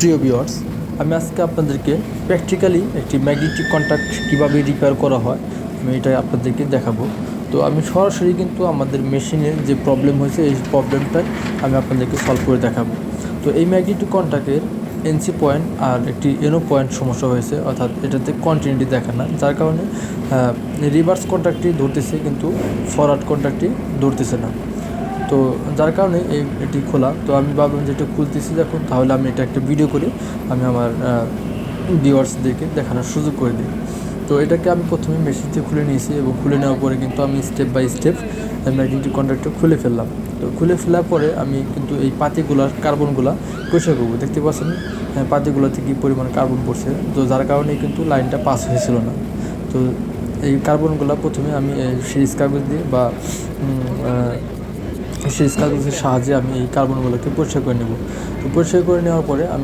প্রিয় ভিউয়ার্স আমি আজকে আপনাদেরকে প্র্যাকটিক্যালি একটি ম্যাগনেটিক কন্ট্যাক্ট কীভাবে রিপেয়ার করা হয়, আমি এটা আপনাদেরকে দেখাবো। তো আমি সরাসরি কিন্তু আমাদের মেশিনের যে প্রবলেম হয়েছে, এই প্রবলেমটাই আমি আপনাদেরকে সলভ করে দেখাবো। তো এই ম্যাগনেটিক কন্ট্যাক্টের এনসি পয়েন্ট আর একটি এনো পয়েন্ট সমস্যা হয়েছে, অর্থাৎ এটাতে কন্টিনিউটি দেখে না। যার কারণে রিভার্স কন্ট্যাক্টটি ধরতেছে, কিন্তু ফরওয়ার্ড কন্ট্যাক্টটি ধরতেছে না। তো যার কারণে এই এটি খোলা। তো আমি ভাবলাম যে এটা খুলতেছি দেখুন তাহলে আমি এটা একটা ভিডিও করে। আমি আমার ভিউয়ার্সদেরকে দেখানোর সুযোগ করে দিই। তো এটাকে আমি প্রথমে মেশিনটি খুলে নিয়েছি এবং খুলে নেওয়ার পরে কিন্তু আমি স্টেপ বাই স্টেপ ম্যাগনেটিক কন্ট্রাক্টটা খুলে ফেললাম। তো খুলে ফেলার পরে আমি কিন্তু এই পাতিগুলার কার্বনগুলা পরিষ্কার করব। দেখতে পাচ্ছেন হ্যাঁ, পাতিগুলোতে কী পরিমাণ কার্বন পড়ছে? তো যার কারণে কিন্তু লাইনটা পাস হয়েছিল না। তো এই কার্বনগুলো প্রথমে আমি সিরিজ কাগজ দিয়ে বা সেই কাগজের সাহায্যে আমি এই কার্বনগুলোকে পরিষ্কার করে নেব। তো পরিষ্কার করে নেওয়ার পরে আমি